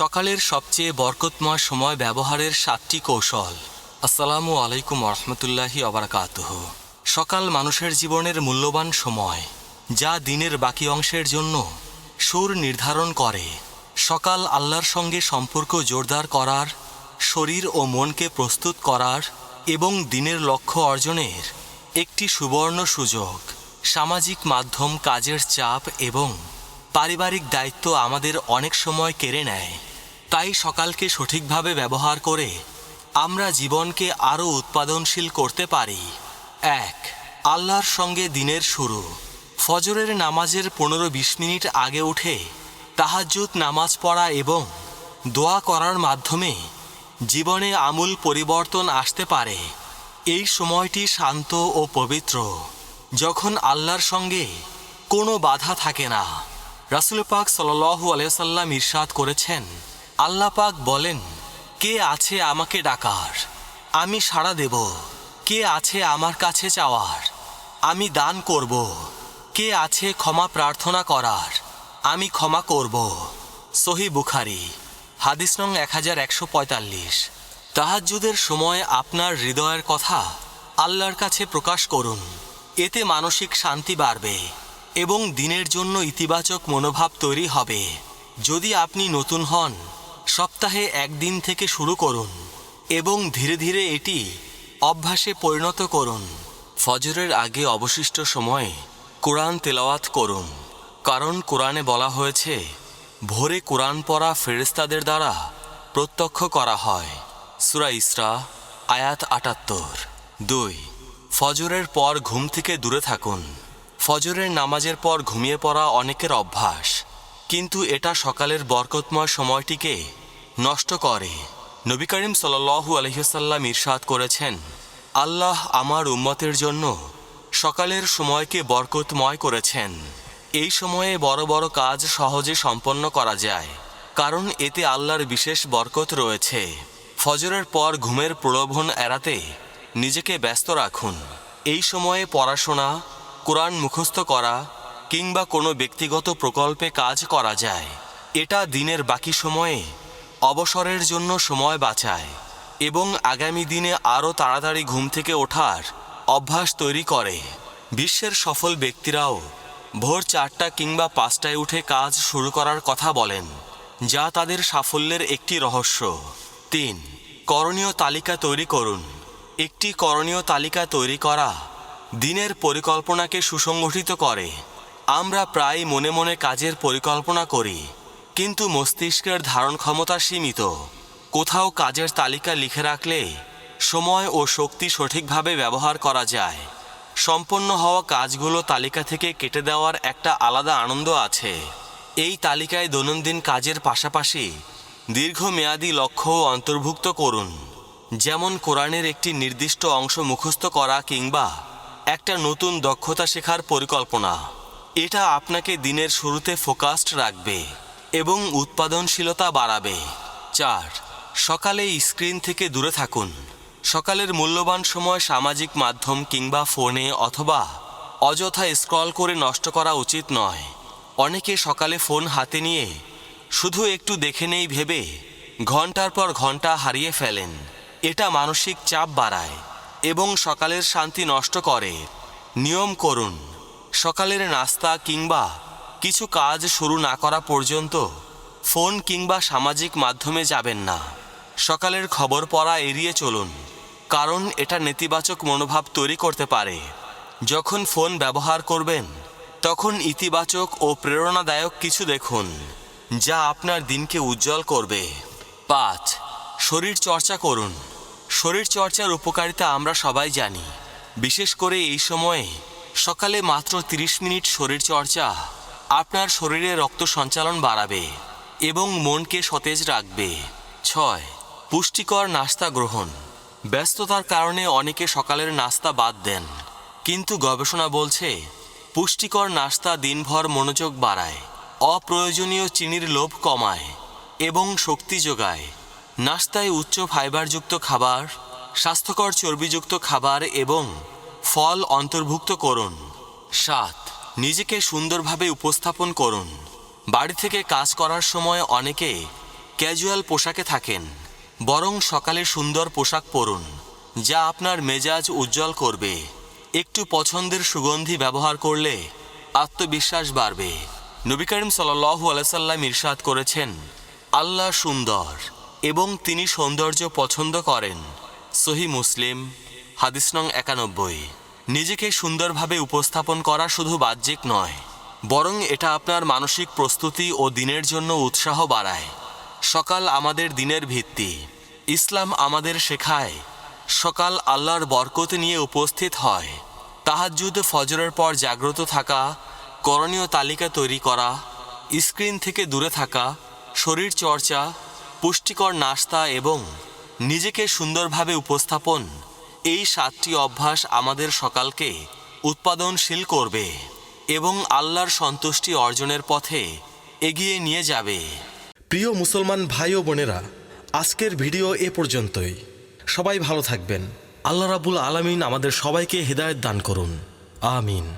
সকালের সবচেয়ে বরকতময় সময় ব্যবহারের সাতটি কৌশল। আসসালামু আলাইকুম রহমতুল্লাহি অবরাকাতুহ সকাল মানুষের জীবনের মূল্যবান সময়, যা দিনের বাকি অংশের জন্য সুর নির্ধারণ করে। সকাল আল্লাহর সঙ্গে সম্পর্ক জোরদার করার, শরীর ও মনকে প্রস্তুত করার এবং দিনের লক্ষ্য অর্জনের একটি সুবর্ণ সুযোগ। সামাজিক মাধ্যম কাজের চাপ এবং পারিবারিক দায়িত্ব আমাদের অনেক সময় কেড়ে নেয়। তাই সকালকে সঠিকভাবে ব্যবহার করে আমরা জীবনকে আরও উৎপাদনশীল করতে পারি। এক, আল্লাহর সঙ্গে দিনের শুরু। ফজরের নামাজের পনেরো বিশ মিনিট আগে উঠে তাহাজ্জুদ, নামাজ পড়া এবং দোয়া করার মাধ্যমে জীবনে আমূল পরিবর্তন আসতে পারে। এই সময়টি শান্ত ও পবিত্র, যখন আল্লাহর সঙ্গে কোনো বাধা থাকে না। রাসুল পাক সাল্লাহু আলাইসাল্লাম ইরশাদ করেছেন আল্লাহ পাক বলেন, কে আছে আমাকে ডাকার? আমি সাড়া দেব। কে আছে আমার কাছে চাওয়ার? আমি দান করব। কে আছে ক্ষমা প্রার্থনা করার? আমি ক্ষমা করব। সহি বুখারি, হাদিস নং এক হাজার একশো পঁয়তাল্লিশ। তাহাজ্জুদের সময় আপনার হৃদয়ের কথা আল্লাহর কাছে প্রকাশ করুন। এতে মানসিক শান্তি বাড়বে এবং দিনের জন্য ইতিবাচক মনোভাব তৈরি হবে। যদি আপনি নতুন হন সপ্তাহে একদিন থেকে শুরু করুন এবং ধীরে ধীরে এটি অভ্যাসে পরিণত করুন। ফজরের আগে অবশিষ্ট সময়ে কোরআন তেলাওয়াত করুন, কারণ কোরআনে বলা হয়েছে, ভোরে কোরআন পড়া ফেরেস্তাদের দ্বারা প্রত্যক্ষ করা হয়। সুরা ইসরা, আয়াত আটাত্তর। দুই, ফজরের পর ঘুম থেকে দূরে থাকুন। ফজরের নামাজের পর ঘুমিয়ে পড়া অনেকের অভ্যাস, কিন্তু এটা সকালের বরকতময় সময়টিকে নষ্ট করে। নবী করিম সাল্লু আলহিসাল্লাম ইরশাদ করেছেন, আল্লাহ আমার উম্মতের জন্য সকালের সময়কে বরকতময় করেছেন। এই সময়ে বড় বড় কাজ সহজে সম্পন্ন করা যায়, কারণ এতে আল্লাহর বিশেষ বরকত রয়েছে। ফজরের পর ঘুমের প্রলোভন এড়াতে নিজেকে ব্যস্ত রাখুন। এই সময়ে পড়াশোনা, কোরআন মুখস্থ করা কিংবা কোনো ব্যক্তিগত প্রকল্পে কাজ করা যায়। এটা দিনের বাকি সময়ে অবসরের জন্য সময় বাঁচায় এবং আগামী দিনে আরও তাড়াতাড়ি ঘুম থেকে ওঠার অভ্যাস তৈরি করে। বিশ্বের সফল ব্যক্তিরাও ভোর চারটা কিংবা পাঁচটায় উঠে কাজ শুরু করার কথা বলেন, যা তাদের সাফল্যের একটি রহস্য। তিন, করণীয় তালিকা তৈরি করুন। একটি করণীয় তালিকা তৈরি করা দিনের পরিকল্পনাকে সুসংগঠিত করে। আমরা প্রায় মনে মনে কাজের পরিকল্পনা করি। কিন্তু মস্তিষ্কের ধারণ ক্ষমতা সীমিত। কোথাও কাজের তালিকা লিখে রাখলে সময় ও শক্তি সঠিকভাবে ব্যবহার করা যায়। সম্পন্ন হওয়া কাজগুলো তালিকা থেকে কেটে দেওয়ার একটা আলাদা আনন্দ আছে। এই তালিকায় দৈনন্দিন কাজের পাশাপাশি দীর্ঘমেয়াদী লক্ষ্যও অন্তর্ভুক্ত করুন। যেমন কোরআনের একটি নির্দিষ্ট অংশ মুখস্থ করা কিংবা একটা নতুন দক্ষতা শেখার পরিকল্পনা। এটা আপনাকে দিনের শুরুতে ফোকাসড রাখবে। এবং উৎপাদনশীলতা বাড়াবে। চার, সকালে স্ক্রিন থেকে দূরে থাকুন। সকালের মূল্যবান সময় সামাজিক মাধ্যম কিংবা ফোনে অথবা অযথা স্ক্রল করে নষ্ট করা উচিত নয়। অনেকে সকালে ফোন হাতে নিয়ে শুধু একটু দেখে নেই ভেবে ঘণ্টার পর ঘণ্টা হারিয়ে ফেলেন। এটা মানসিক চাপ বাড়ায় এবং সকালের শান্তি নষ্ট করে। নিয়ম করুন। সকালের নাস্তা কিংবা কিছু কাজ শুরু না করা পর্যন্ত ফোন কিংবা সামাজিক মাধ্যমে যাবেন না। সকালের খবর পড়া এড়িয়ে চলুন, কারণ এটা নেতিবাচক মনোভাব তৈরি করতে পারে। যখন ফোন ব্যবহার করবেন, তখন ইতিবাচক ও প্রেরণাদায়ক কিছু দেখুন, যা আপনার দিনকে উজ্জ্বল করবে। পাঁচ, শরীর চর্চা করুন। শরীর চর্চার উপকারিতা আমরা সবাই জানি। বিশেষ করে এই সময়ে সকালে মাত্র 30 মিনিট শরীর চর্চা আপনার শরীরে রক্ত সঞ্চালন বাড়াবে এবং মনকে সতেজ রাখবে। ছয়, পুষ্টিকর নাস্তা গ্রহণ। ব্যস্ততার কারণে অনেকে সকালের নাস্তা বাদ দেন। কিন্তু গবেষণা বলছে, পুষ্টিকর নাস্তা দিনভর মনোযোগ বাড়ায়, অপ্রয়োজনীয় চিনির লোভ কমায় এবং শক্তি যোগায়। নাস্তায় উচ্চ ফাইবারযুক্ত খাবার, স্বাস্থ্যকর চর্বিযুক্ত খাবার এবং ফল অন্তর্ভুক্ত করুন। সাত নিজেকে সুন্দরভাবে উপস্থাপন করুন। বাড়ি থেকে কাজ করার সময় অনেকে ক্যাজুয়াল পোশাকে থাকেন, বরং সকালে সুন্দর পোশাক পরুন, যা আপনার মেজাজ উজ্জ্বল করবে। একটু পছন্দের সুগন্ধি ব্যবহার করলে আত্মবিশ্বাস বাড়বে। নবী করিম সাল্লাল্লাহু আলাইসাল্লাম ইরশাদ করেছেন, আল্লাহ সুন্দর এবং তিনি সৌন্দর্য পছন্দ করেন। সহি মুসলিম, হাদিস নং একানব্বই। নিজেকে সুন্দরভাবে উপস্থাপন করা শুধু বাহ্যিক নয়, বরং এটা আপনার মানসিক প্রস্তুতি ও দিনের জন্য উৎসাহ বাড়ায়। সকাল আমাদের দিনের ভিত্তি, ইসলাম আমাদের শেখায়। সকাল আল্লাহর বরকত নিয়ে উপস্থিত হয়। তাহাজ্জুদ ফজরের পর জাগ্রত থাকা, করণীয় তালিকা তৈরি করা, স্ক্রিন থেকে দূরে থাকা, শরীর চর্চা, পুষ্টিকর নাস্তা এবং নিজেকে সুন্দরভাবে উপস্থাপন এই সাতটি অভ্যাস আমাদের সকালকে উৎপাদনশীল করবে এবং আল্লাহর সন্তুষ্টি অর্জনের পথে এগিয়ে নিয়ে যাবে। প্রিয় মুসলমান ভাই ও বোনেরা, আজকের ভিডিও এ পর্যন্তই। সবাই ভালো থাকবেন। আল্লাহ রাবুল আলমিন আমাদের সবাইকে হেদায়ত দান করুন। আমিন।